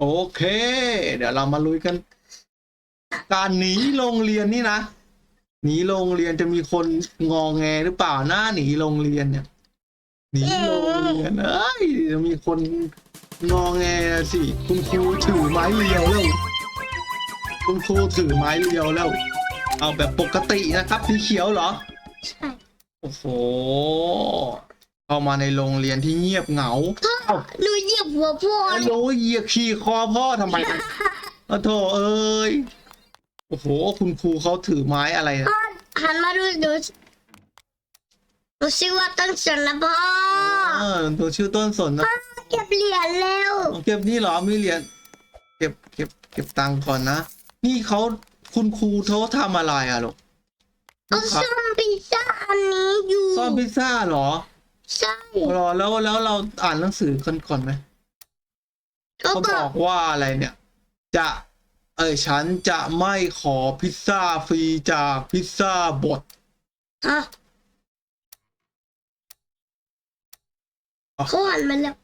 โอเค เดี๋ยวเรามาลุยกัน การหนีโรงเรียนนี่นะหนีโรงเรียนจะมีคนงองแงหรือเปล่าหน้าหนีโรงเรียนเนี่ยหนีโรงเรียนเอ้ยจะมีคนงองแงสิคุณครูถือไม้เรียวแล้วคุณครูถือไม้เรียวแล้ว เอาแบบปกตินะครับสีเขียวเหรอ ใช่ โอ้โห เข้ามาในโรงเรียนที่เงียบเหงาเอ้าหนูเหยียบหัวพ่อโอ้โหเหยียบขี่คอพ่อทำไมโอ้โถเอ้ยโอ้โหคุณครูเขาถือไม้อะไรนะหันมาดูหนูหนูชื่อว่าต้นสนนะพ่อเออตัวชื่อต้นสนนะเก็บเหรียญเร็วเอาเก็บนี่เหรอมีเหรียญเก็บเก็บเก็บตังค์ก่อนนะนี่เขาคุณครูเขาทำอะไรอะลูกเอาซ่อมพิซซ่าอันนี้อยู่ซ่อนพิซซ่าเหรอ ใช่รอแล้วแล้วเราอ่านหนังสือกันก่อนไหมเขาเขาบบออกกว่าอะไรเนี่ย จะ เอ้ยฉันจะไม่ขอพิซซ่าฟรีจากพิซซ่าบดฮะเขาหันมาแล้ว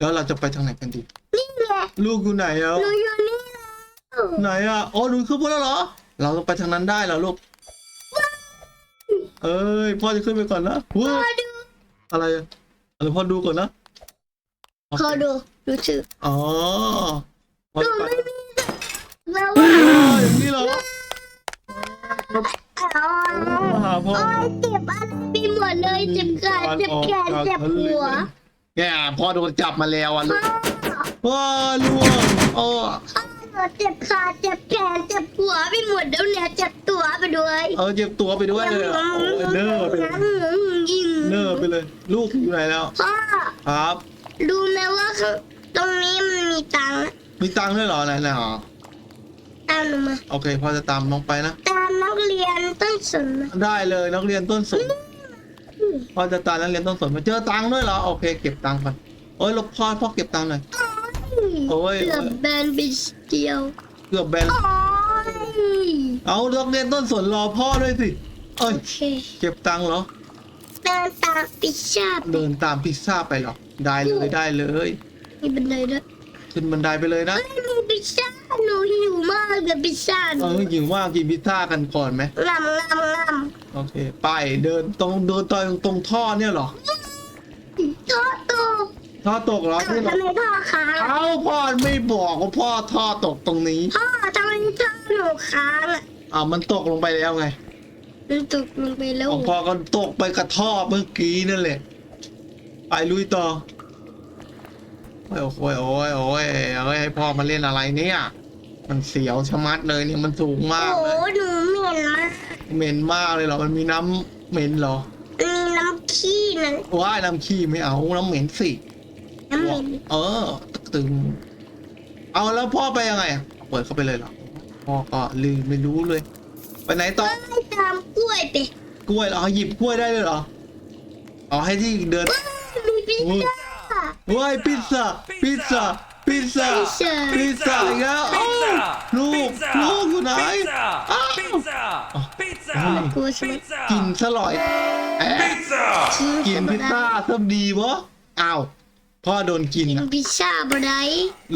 แล้วเราจะไปทางไหนกันดีนี่ไงลูกอยู่ไหนแล้วหนูอยู่นี่แล้วไหนอะอ๋อหนูขึ้นไปแล้วเหรอ เราต้องไปทางนั้นได้เหรอลูก เอ้ยพ่อจะขึ้นไปก่อนนะว้าพอดู อะไรอะอะไรพ่อดูก่อนนะโอพเคอดูดูชื่ออ๋อพ่อหนูจะไปไม่มีแล้วเอ้ว่ายอย่างนี้เหรอเอามาหาพ่อโอ้ยเจ็บอะไรไปหมดเลยเจ็บขาเจ็บแขนเจ็บหัวเนี่ยพ่อโดนจับมาแล้วอะลูกว้าล่วงโอ้หนู เจ็บขาเจ็บแขนเจ็บหัวไปหมดแล้วเนี่ยเจ็บตัวไปด้วยเออเจ็บตัวไปด้วยเลยอะโอ้ยเนอร์ไปเลยยิงเนอร์ไปเลย ลูกอยู่ไหนแล้วพ่อครับดูไหมว่าข้างตรงนี้มันมีตังค์นะมีตังค์ด้วยเหรอไหนๆอ๋อตามหนูมาโอเคพ่อจะตามน้องไปนะตามนักเรียนต้นสนมาได้เลยนักเรียนต้นสนพ่อจะตามนักเรียนต้นสนมาเจอตังค์ด้วยเหรอโอเค เก็บตังค์ก่อนโอ้ยลบพ่อพ่อเก็บตังค์หน่อย โอ้ย เกือบแบนไปเดียวเกือบแบน โอ้ยเอานักเรียนต้นสนรอพ่อด้วยสิ เอ้ย โอเคเก็บตังค์เหรอ เดินตามปิชาไปเดินตามพิซซ่าไปเหรอ ได้เลยได้เลย มีบันไดด้วยขึ้นบันไดไปเลยนะไม่มีพิซซ่าหนูหิวมากเลยพิซซ่าหเอนูอหิวมากกินพิซซ่ากันก่อนไหมงามงามงามโอเค ไปเดินตรงเดินตรงตรงท่อเนี่ยเหรอโตโต ท่อตกเหรอทำนี่เหรอไมพ่อค้างเอ้าพ่อไม่บอกว่าพ่อท่อตกตรงนี้พ่อทำไมท่อหนูค้างอะอ่ามันตกลงไปแล้วไงมันตกลงไปแล้วของพ่อก็ตกไปกระท่อเมื่อกี้นั่นแหละไปลุยต่อโอ้ยโอ้ยโอ้ยโอ้ยโอ้ยให้พ่อมาเล่นอะไรเนี่ย มันเสียวชะมัดเลยเนี่ยมันสูงมากโอ้เลยหนูเหม็นมากเหม็นมากเลยเหรอมันมีน้ำเหม็นเหรอ มีน้ำขี้นั่นว่ายน้ำขี้ไม่เอาน้ำเหม็นสิ น้ำเหม็นเออตึงเอาแล้วพ่อไปยังไงอะเปิดเข้าไปเลยเหรอพ่อก็ลืมไม่รู้เลย ไปไหนต่อให้ตามกล้วยไปกล้วยเหรอหยิบกล้วยได้เลยเหรอเอาให้ที่เดินมีพิซซ่าว้ายพิซซ่าพิซซ่าพิซซ่าพิซซ่าอีกแล้วอ้าวลูกลูกอยู่ไหนอ้าว Pizza! Pizza! กลัวใช่ไหมกิน Pizza! ซะร่อยแอะ Pizza! กินพิซซ่าซะดีวะอ้าว พ่อโดนกินกินอะพิซซ่าบ่ได้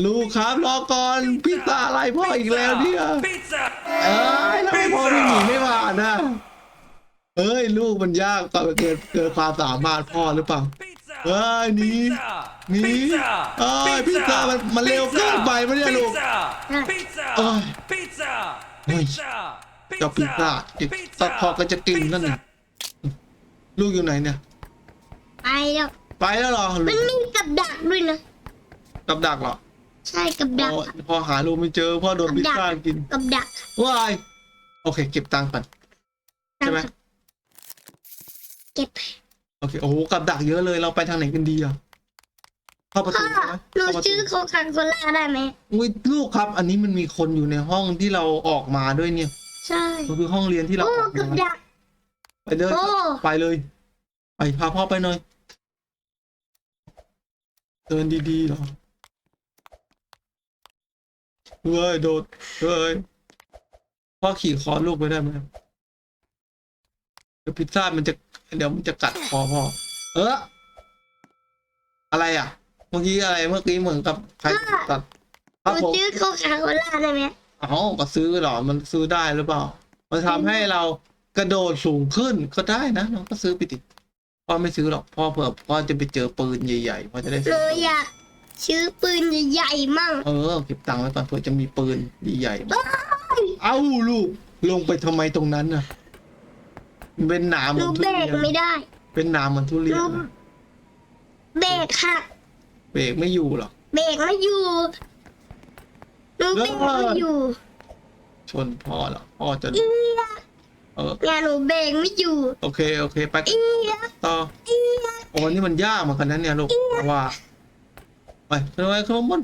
ลูกครับรอก่อนพิซซ่าอะไรพ่ออีกแล้วเนี่ย Pizza! เอ้ยทำไมพ่อไม่หนีไม่ผ่านนะเอ้ยลูกมันยากกว่าเกินเกินความสามารถพ่อหรือเปล่า Pizza! เอ้ยหนี Pizza! หนี Pizza! เอ้ยพิซซ่ามันมันเร็วเกินไปไหมเนี่ยลูก Pizza! เอ้ย Pizza! เฮ้ย Pizza! เจ้าพิซซ่าอีกสักพอก็จะกินนั่นน่ะลูกอยู่ไหนเนี่ย ไปแล้ว ไปแล้วเหรอมันมีกับดักด้วยนะ กับดักเหรอใช่กับดักพอพอหาลูกไม่เจอพ่อโดนพิซซ่ากินกับดักว้ายโอเค เก็บตังค์ก่อน ใช่ไหม เก็บโอเคโอ้โหกับดักเยอะเลยเราไปทางไหนกันดีอะเข้าประพ่ตูอใช่ไหมหนูเข้าประตู ชื่อโคคาโคล่าได้ไหมอุ้ยลูกครับ อันนี้มันมีคนอยู่ในห้องที่เราออกมาด้วยเนี่ยใช่มันคือห้องเรียนที่เราโอ้ออกกับมาดักไปเลยโอ้ไปเลย ไปพาพ่อไปหน่อย เดินดีๆเหรอเฮ้ยโดดเฮ้ยพ่อขี่คอลูกไปได้ไหมเดี๋ยวพิซซ่ามันจะเดี๋ยวมันจะกัดคอพ่อเอออะไรอะ เมื่อกี้อะไรเมื่อกี้เหมือนกับใครตัดหครับนูผมซื้อโคคาโคล่าได้ไหมเอ้าก็ซื้อเหรอมันซื้อได้หรือเปล่า มันทำให้เรากระโดดสูงขึ้นก็ได้นะเราก็ซื้อไปดิ พ่อไม่ซื้อหรอกพ่อเผื่อพ่อจะไปเจอปืนใหญ่ๆพ่อจะได้หซื้นูออยากซื้อปืนใหญ่ๆมั่งเออเก็บตังค์ไว้ก่อนเผื่อจะมีปืนใหญ่ๆเอ้าลูกลงไปทำไมตรงนั้นน่ะมันเป็นหนามหเหมืนูอนทุเบรเรีกยนไม่ได้ เป็นหนามเหมือนทุเรียนนะเบรกหักเบรกไม่อยู่หรอกเบรกไม่อยู่หนูเบรกไม่อยู่ ชนพ่อเหรอพ่อจะ เอียเออเนี่ยหนูเบรกไม่อยู่โอเคโอเคไปเอียต่อเอียโอ้นี่มันยากเหมือนกันนะเนี่ยลูกเพราะว่าไปขึ้นไปขึ้นบน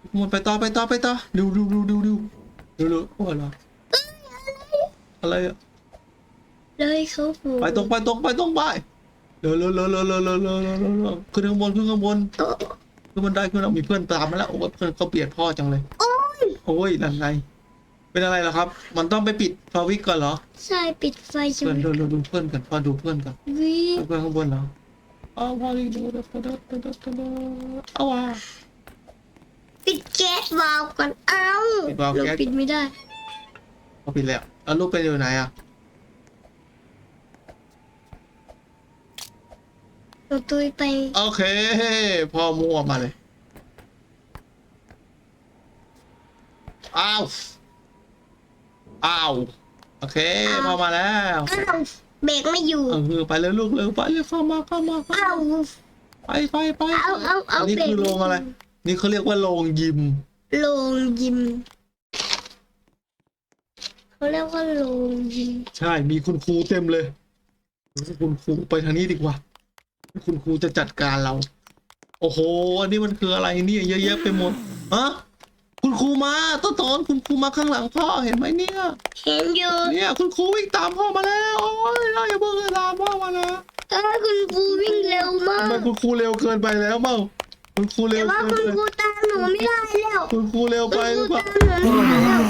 ขึ้นบนไปต่อไปต่อไปต่อดูดูดูดูดูดูดูโอ้ยเหรออะไรอะเลยเขาผูไปตรงไปตรงไปตรงไปเร็วเร็วเร็วเร็วเร็วเร็วเร็วเร็วเร็วเร็วขึ้นข้างบนขึ้นข้างบนโอ้ขึ้นบันไดขึ้นแล้วมีเพื่อนตามมาแล้วโอ้ยเพื่อนเขาเปลี่ยนพ่อจังเลยโอ้ยโอ้ยนั่นไง เป็นอะไรล่ะครับ มันต้องไปปิดพาวิกก่อนเหรอใช่ปิดไฟใช่เพื่อนไหมดูดูดูเพื่อนกันพ่อดูเพื่อนกันวิเพื่อนข้างบนเหรอเอาพ่อนี่ดูดูดูดูดูดูดูเอาว่ะ ปิดแก๊สวาล์วก่อนเอ้าปิดวาล์วเราแก๊สปิดไม่ได้ เอาปิดแล้วแล้วลูกเป็นอยู่ไหนอะหนูตุยไปโอเคพ่อมั่วมาเลยอ้าว อ้าว โอเคพ่อมาแล้วอ้าวเบรกไม่อยู่เออไปเลยลูกเร็วไปเลยเข้ามาเข้ามาเข้าอ้าวมาไปไปไปเอาเอาเอานนี้คือเบรกโรงอะไร นี่เขาเรียกว่าโรงยิมโรงยิมเขาเรียกว่าโรงยิมใช่มีคุณครูเต็มเลย คุณครูไปทางนี้ดีกว่า คุณครูจะจัดการเรา โอ้โห อันนี้มันคืออะไรเนี่ยเยอะแยะไปหมดอะ คุณครูมาต้นตอนคุณครูมาข้างหลังพ่อเห็นไหมเนี่ย เห็นอยู่เนี่ยคุณครูวิ่งตามพ่อมาแล้วโอ้ยเราอย่าเพิ่งตามพ่อมานะเออคุณครูวิ่งเร็วมาทำไมกคุณครูเร็วเกินไปแล้วเปล่าคุณครูเร็แต่วว่าเกินคุณไปครูตามหนูไม่ได้แล้ว คุณครูเร็วคุไปณคหรูรือเปล่าตามหนูไม่ได้แล้ว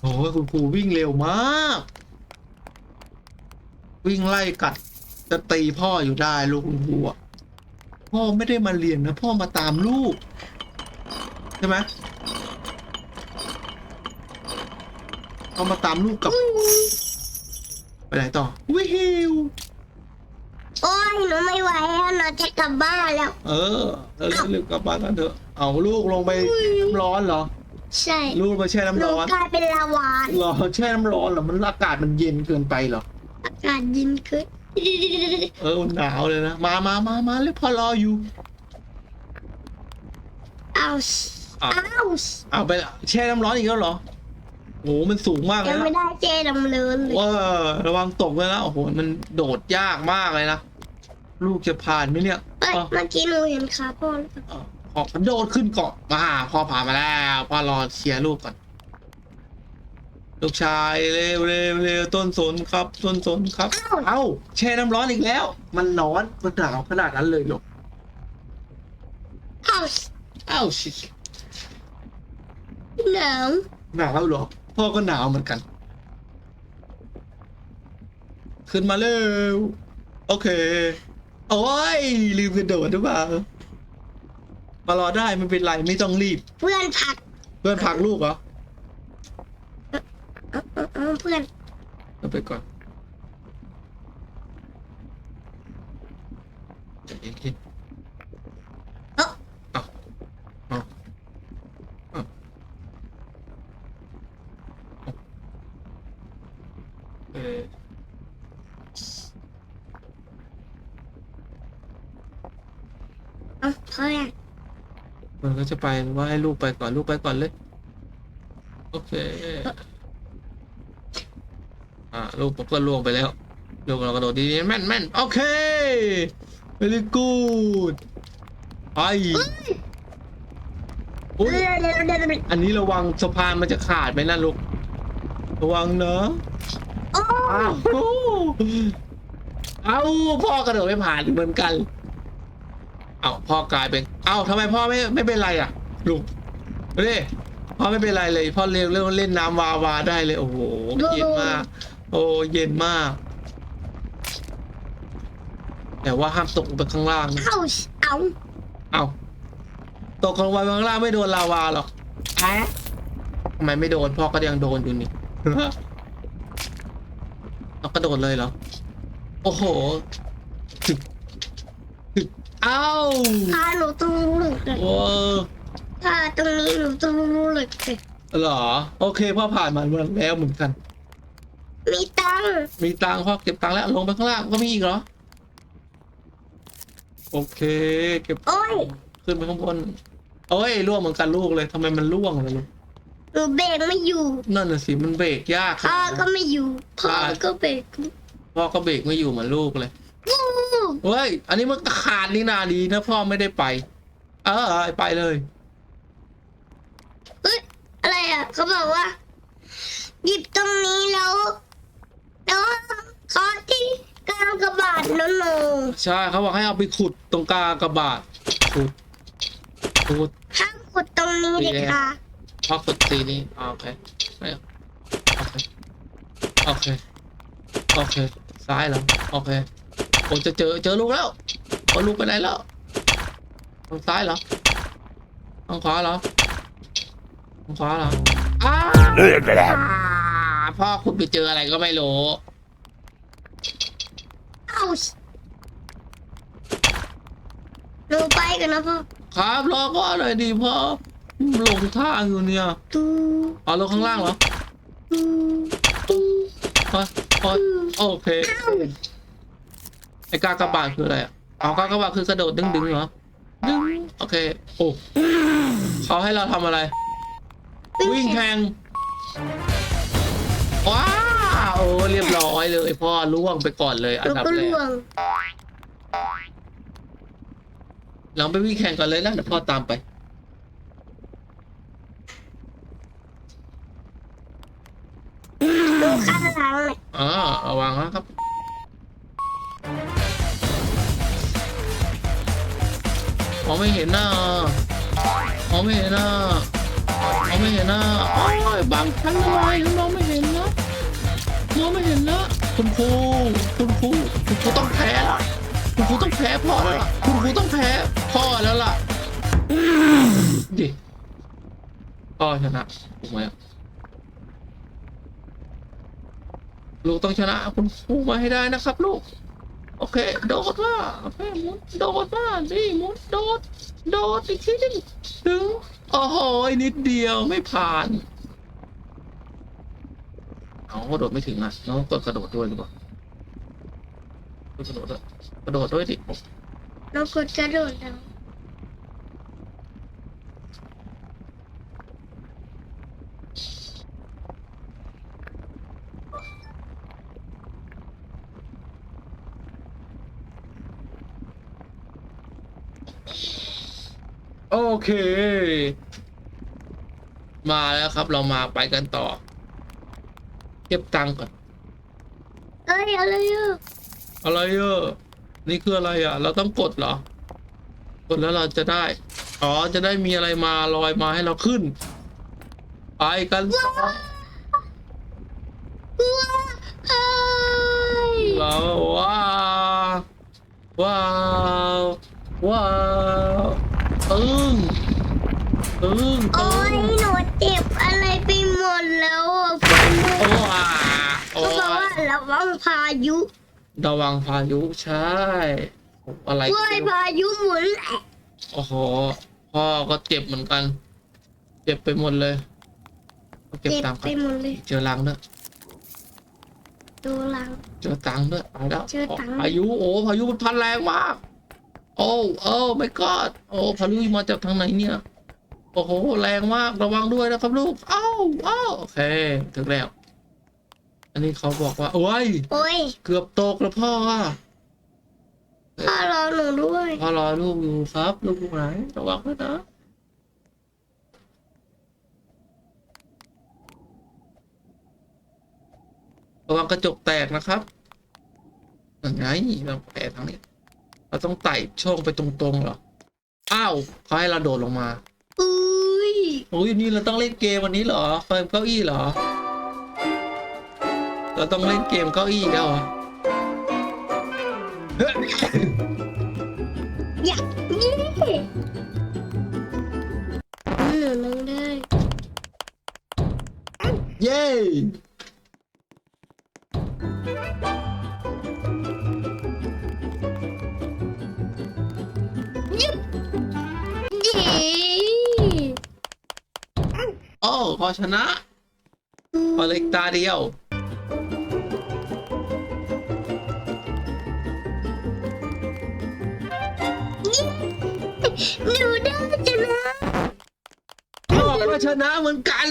โอ้ยคุณครูวิ่งเร็วมาก วิ่งไล่กัด จะตีพ่ออยู่ได้ลูกคุณครูอะพ่อไม่ได้มาเรียนนะพ่อมาตามลูกใช่ไหม พ่อมาตามลูกกลับ ไปไหนต่อวิวโอ้ยหนูไม่ไหวแล้วหนูจะกลับบ้านแล้ว เออแล้วรีบกลับบ้านกันเถอะ เอาลูกลงไปน้ำร้อนเหรอ ใช่ลูกไปแช่หน้ำนูร้อนกลายเป็นลาวาเหรอแช่น้ำร้อนเหรอมันอากาศมันเย็นเกินไปเหรอ อากาศเย็นขึ้นเออหนาวเลยนะมามามามาเลยพอรออยู่อ้าวอะอ้าวเอาไปแช่น้ำร้อนอีกแล้วเหรอ โอ้โหมันสูงมากเลยัยงนะไม่ได้เจดำเนินเลยว่าระวังตกเลยนะโอ้โหมันโดดยากมากเลยนะลูกจะผ่านไหมเนี่ยเอ้ยอะเมื่อกี้หนูเห็นขาพ่อหรือเปล่าอะพอกระโดดขึ้นเกาะมาพ่อผ่านมาแล้วพ่อรอเชียร์ลูกก่อน ลูกชายเร็วเร็วเร็วต้นสนครับ ต้นสนครับเอ้าแช่น้ำร้อนอีกแล้ว มันร้อนมันหนาวขนาดนั้นเลยเหรอ อ้าว เอ้าชิหนาวหนาวเหรอ พ่อก็หนาวเหมือนกัน ขึ้นมาเร็ว โอเค โอ้ย ลืมกระโดดหรือเปล่ามารอได้ไม่เป็นไรไม่ต้องรีบ เพื่อนผลัก เพื่อนผลักลูกเหรอเอ้าเอ้าเอ้าเพื่อน เอาไปก่อนใจเย็นเอ้า ๆเอาเอาเอาเอาเออ เอ้าเพื่อน มัน ก็จะไปว่าให้ลูกไปก่อนลูกไปก่อนเลย โอเค อ่าลูกผมก็ล่วงไปแล้วลูกเรากระโดดดีๆแม่นแม่นโอเค very good ไปอุ๊ยเดี๋ยวเดี๋ยวเดี๋ยวเดี๋ยวอันนี้ระวังสะพานมันจะขาดไหมนะลูก ระวังเนอะโอ้อ้าวโอ้เอาพ่อกระโดดไม่ผ่านเหมือนกัน เอาพ่อกลายเป็น เอาทำไมพ่อไม่ไม่เป็นไรอะลูกเร่พ่อไม่เป็นไรเลย พ่อเล่นเล่นเล่นน้ำวาวาได้เลย โอ้โหเย็นมาก โอ้เย็นมาก แต่ว่าห้ามตกลงไปข้างล่างนะเอ้าเอ้าเอาตกลงไปข้างล่างไม่โดนลาวาหรอกแอะทำไมไม่โดนพ่อก็ยังโดนอยู่นี่เอากระโดดเลยเหรอ โอ้โหถึกถึก เอ้าพาหนูตรงหลึกเลยโอ้พาตรงนี้หนูตรงหลึกเลยเหรอ โอเคพ่อผ่านมันมาแล้วเหมือนกัน มีตังค์มีตังค์พ่อเก็บตังค์แล้วลงไปข้างล่างก็มีอีกเหรอ โอเค เก็บโอ้ยขึ้นไปข้างบนโอ้ยล่วงเหมือนกันลูกเลยทำไมมันล่วงเลยลูกหนูเบรกไม่อยู่นั่นน่ะสิมันเบรกยากพ่อก็ไม่อยู่พ่อก็เบรก พ่อก็เบรกไม่อยู่เหมือนลูกเลยวู้ เฮ้ย อันนี้มันขาดนี่นาดีนะพ่อไม่ได้ไป เออไปเลยเฮ้ยอะไรอะ เขาบอกว่า หยิบตรงนี้แล้วแล้วขอที่กลางกระบาดโนโนใช่เขาบอกให้เอาไปขุดตรงกลางกระบาดขุดขุดห้ามกดตรงนี้เด็ดค่ะพอขุดตีนี้อ่าโอเคไม่โอเคโอเคโอเคซ้ายเหรอโอเค โอ้จะเจอเจอลูกแล้วโอ้ลูกไปไหนแล้วทางซ้ายเหรอทางขวาเหรอทางขวาเหรออ้าวพ่อคุณไปเจออะไรก็ไม่รู้เอ้าหนูไปกันนะพ่อครับรอก่อนหน่อยดิพ่อหลงทางอยู่เนี่ยตูเอาลงข้างล่างเหรอตูตูพอพอโอเค ไอ้กากบาทคืออะไรอะเอากากบาทคือกระโดดดึงดึงๆเหรอดึงโอเคโอ้เขาให้เราทำอะไร วิ่งแข่งว้าวโอ้เรียบร้อยเลยพ่อล่วงไปก่อนเลยหอันนูดับก็แรล่วกงเราไปวิ่งแข่งก่อนเลยนะเดี๋ยวพ่อตามไปดูข้างหลังเลยอ่าระวังนะครับ องไม่เห็นหน้ามองไม่เห็นหน้ามองไม่เห็นหน้าโอ้ยบางชั้นอะไรมองไม่เห็นนะมองไม่เห็นนะคุณครูคุณครูคุณครูต้องแพ้ละคุณครูต้องแพ้พ่อแล้วล่ะคุณครูต้องแพ้พ่อแล้วล่ะดิพ่อชนะถูกไหมลูกต้องชนะคุณครูมาให้ได้นะครับลูก โอเค โดดว่าโอเคหมุดโดดว่านี่มุดโดด โดดอีกทีนึงถึงโอ้โหนิดเดียวไม่ผ่านเอากระโดดไม่ถึงอะน้องกดกระโดดด้วยหรือเปล่ากดกระโดดด้วยกระโดดด้วยดิหนูกดกระโดดแล้ว โอเค มาแล้วครับเรามาไปกันต่อ เก็บตังค์ก่อน เอ้ยอะไรอะอะไรเออนี่คืออะไรอะ เราต้องกดเหรอ กดแล้วเราจะได้ อ๋อ จะได้มีอะไรมาลอยมาให้เราขึ้น ไปกันต่อกลัวเอ้ยเราว้าวว้าวว้าว ตึ้งตึ้งโอ้ตึ้ยงหนูเจ็บอะไรไปหมดแล้วอะโอ้อาโอ้เขาบอกว่าระวังพายุระวังพายุใช่อะไรกล้วยพายุหมุนโอ้โหพ่อก็เจ็บเหมือนกัน เจ็บไปหมดเลยเอาเก็บเจ็บตังค์ไปก่อนหมดเลยเจอลังด้วยดูหลัง เจอตังค์ด้วยไปแล้วเจอตังค์ พายุโอ้พายุมันพัดแรงมาก โอ้โอ้ไม่กอดโอ้พายุมาจากทางไหนเนี่ยโอ้โหแรงมากระวังด้วยนะครับลูกเอ้าเอ้าโอเคถึงแล้ว อันนี้เขาบอกว่าโอ้ยโอ้ยเกือบตกแล้วพ่ออะพ่อรอหนูด้วยพ่อรอลูกอยู่ครับลูกอยู่ไหนระวังด้วยนะระวังกระจกแตกนะครับยังไงเราแตกทางนี้ เราต้องไต่ช่องไปตรงๆหรอ อ้าวเขาให้เราโดดลงมาอุ้ยโอ้ยนี่เราต้องเล่นเกมวันนี้เหรอเฟิร์มเก้าอี้เหรอ เราต้องเล่นเกมเก้าอี้แล้วเหรออยากนี่เย้ โอ้พอชนะ พอเล็กตาเดียว หนูได้ชนะพ่อก็ชนะเหมือนกัน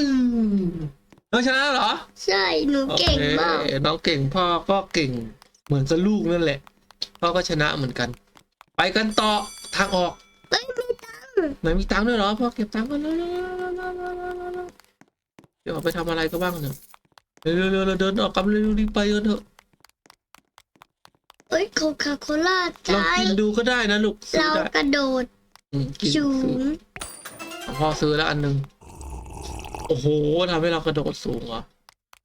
น้องชนะเหรอใช่หนูเก่งมากโอเคน้องเก่งพ่อก็เก่ง เหมือนกับลูกนั่นแหละ พ่อก็ชนะเหมือนกัน ไปกันต่อทางออก เอ้ยไม่ตังค์ ไหนมีตังค์ด้วยเหรอพ่อเก็บตังค์ก่อนเร็วๆๆๆๆๆเดี๋ยวเอาไปทำอะไรก็บ้างเนี่ยเร็วๆๆๆเดินออกกันเร็วๆรีบไปกันเถอะเอ้ยโคคาโคล่าลองใช่กินดูก็ได้นะลูกซื้อเราได้กระโดดอืมกินสูซื้องพ่อซื้อแล้วอันหนึ่งโอ้โหทำให้เรากระโดดสูงเหรอ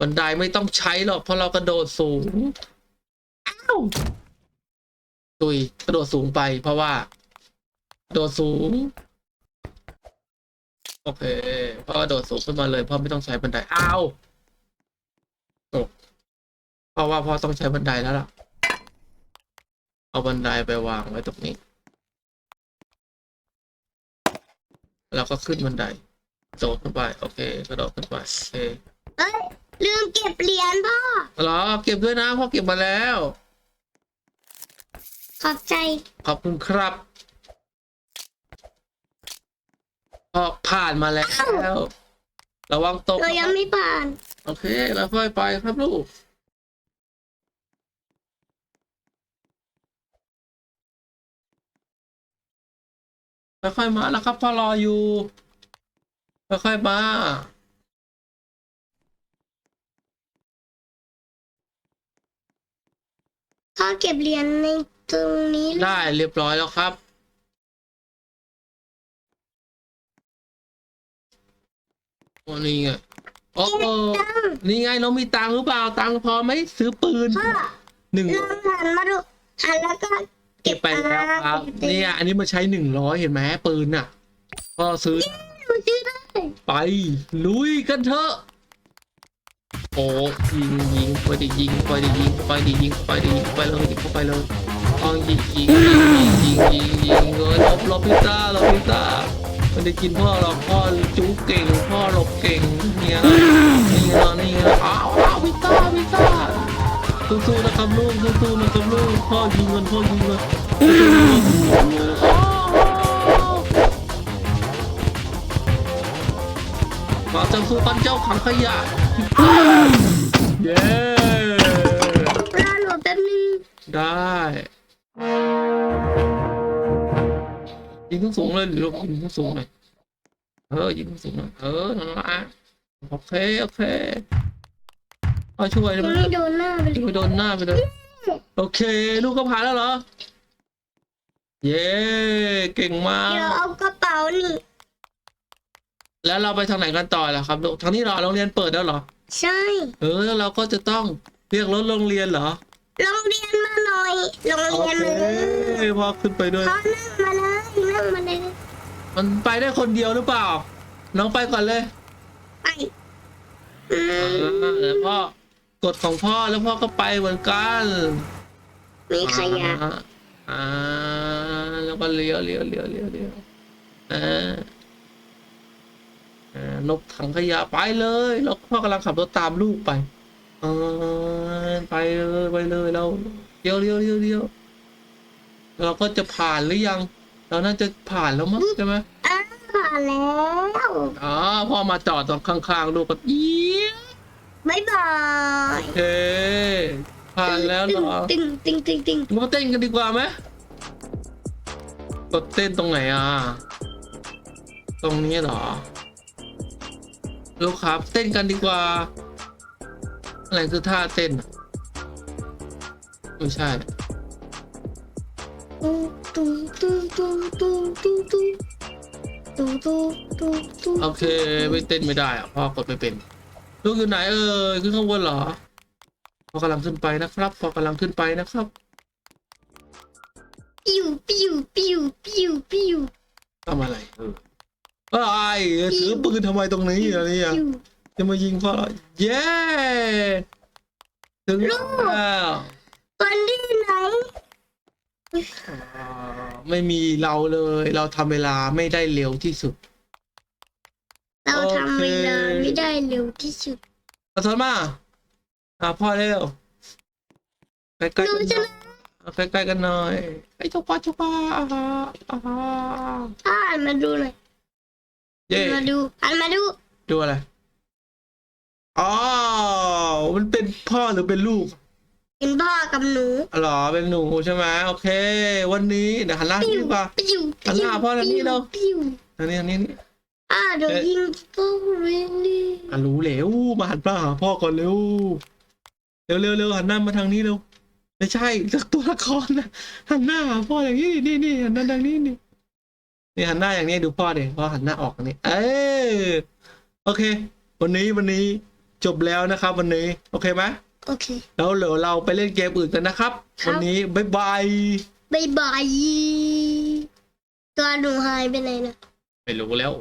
บันไดไม่ต้องใช้หรอกเพราะเรากระโดดสูงอ้าวตุยกระโดดสูงไป เพราะว่า กระโดดสูง โอเคพ่อกระโดดสูงขึ้นมาเลยพ่อไม่ต้องใช้บันไดอ้าวตกเพราะว่าพ่อต้องใช้บันไดแล้วล่ะ เอาบันไดไปวางไว้ตรงนี้ แล้วก็ขึ้นบันไดโดดขึ้นไปโอเคกระโดดขึ้นไปโอเคเอ้ยลืมเก็บเหรียญพ่อ เหรอเก็บด้วยนะพ่อเก็บมาแล้ว ขอบใจ ขอบคุณครับ พ่อผ่านมาแล้ว ระวังตกเรายังไม่ผ่าน โอเคแล้วค่อยไปครับลูก ค่อยๆมาแล้วครับพ่อรออยู่ ค่อยๆมาพ่อเก็บเหรียญในตรงนี้เลยได้เรียบร้อยแล้วครับ โอ้นี่ไงโอ้โอ้นี่ไงน้องมีตังค์หรือเปล่าตังค์พอไหมซื้อปืนพ่อหนึ่งลองหันมาดูหันแล้วก็เก็บไปแล้วครับเก็บเนี่ยอันนี้มันใช้หนึ่งร้อยเห็นไหมปืนน่ะพอซื้อหนูซื้อได้ไปลุยกันเถอะโอ้ยิงยิงไปดิยิงไปดิยิงไปดิยิงไปดิยิงไปเลยยิงเข้าไปเลยเอายิงยิงยิงยิงยิงยิงเลยลบลบพิซซ่าลบพิซซ่า ไม่ได้กินพ่อหรอกพ่อจู๊เก่ง พ่อหลบเก่งเนี่ยนี่ไงนี่ไงอ้าวอ้าวพิซซ่าพิซซ่าสู้ๆนะครับลูกสู้ๆนะครับลูกพ่อยิงมันพ่อยิงมันมาจะสู้กันเจ้าขังขยะเย้รอหนูแป๊บนึงได้ ยิงขึ้นสูงเลยหรือลูกยิงขึ้นสูงหน่อยเออยิงขึ้นสูงหน่อยเออนั่นละโอเคโอเคพ่อช่วยได้ยังไหมไม่โดนหน้าไปเลยิงยไปโดนหน้าไปเลยโอเค ลูกก็ผ่านแล้วเหรอ เย้เก่งมากเดี๋ยวเอากระเป๋านี่แล้วเราไปทางไหนกันต่อล่ะครับลูกทางนี้เหรอโรงเรียนเปิดแล้วเหรอ ใช่ เออแล้วเราก็จะต้องเรียกรถโรงเรียนเหรอโรงเรียนมาหน่อยโรงโอเรียนเคมาเลยพ่อขึ้นไปด้วยพ่อนั่งมา เลยนั่งมาเลยมันไปได้คนเดียวหรือเปล่า น้องไปก่อนเลยไปอือ่ามแล้วพ่อกดของพ่อแล้วพ่อก็ไปเหมือนกันมีขยะอ่าอ่าแล้วก็เลี้ยวเลี้ยวเลี้ยวเลี้ยวเลี้ยวอ่าอ่านกถังขยะไปเลย แล้วพ่อกำลังขับรถตามลูกไปเออไปเลยไปเลยเราเลี้ยวเลี้ยวเลี้ยวเลี้ยวเราก็จะผ่านหรือยัง เราน่าจะผ่านแล้วมั้งใช่ไหมอ้าวผ่านแล้วอ๋อพ่อมาจอดตรงข้างๆลูกก็เอี้ยบ๊ายบายโอเคผ่านแล้วเหรอตึงตึงตึงตึงมาเต้นกันดีกว่าไหมกดเต้นตรงไหนอะ ตรงนี้เหรอ ลูกครับ เต้นกันดีกว่า อะไรคือท่าเต้นอะไม่ใช่ ตุ้งตุ้งตุ้งตุ้งตุ้งตุ้งตุ้งตุ้งตุ้งตุ้งโอเคไม่เต้นไม่ได้อะพ่อกดไม่เป็นลูกอยู่ไหนเอ่ยขึ้นข้างบนเหรอพ่อกำลังขึ้นไปนะครับพ่อกำลังขึ้นไปนะครับปิ้วปิ้วปิ้วปิ้วปิ้วทำอะไรเออไอ้ยถือปืนทำไมตรงนี้อะเนี่ยจะมายิงพ่อเราเย้ถึงแล้วคนที่ไหน ไม่มีเราเลย เราทำเวลาไม่ได้เร็วที่สุด เราทำเวลาโอเคไม่ได้เร็วที่สุดขอโทษมาหาพ่อเร็วใกล้ๆหนูกันหจะน่อยเอาใกล้ๆกันหน่อยไอ้เจ้าป้าเจ้าป้าอ่าฮะอ่าฮะอ่านมาดูหน่อยเย่มาดูอ่านมาดู ดูอะไรอ๋อมันเป็นพ่อหรือเป็นลูก เป็นพ่อกับหนูอ๋อเหรอเป็นหนูใช่ไหมโอเค วันนี้เดี๋ยวหันหน้าปิ้ดีวกว่าปิ้วหันหน้าพ่อทางนี้เร็วปิ้วอันนี้อันนี้นี่อ่าเดี๋ยวเอ๊ะยิงพ่อเรนนี่อะรู้แล้วมาหันมาหาพ่อก่อนเร็วเร็วเร็วเร็วหันหน้ามาทางนี้เร็วไม่ใช่สักตัวละครนะหันหน้าหาพ่ออย่างนี้นี่นี่หันหน้าทางนี้นี่นี่หันหน้าอย่างนี้ดูพ่อเด็พ่อหันหน้าออกทางนี้เออโอเค วันนี้วันนี้จบแล้วนะครับ วันนี้ โอเคไหม โอเค แล้วเดี๋ยวเราไปเล่นเกมอื่นกันนะครับ ครับ วันนี้บ๊ายบายบายบายตัวหนูหายไปไหนนะไม่รู้แล้ว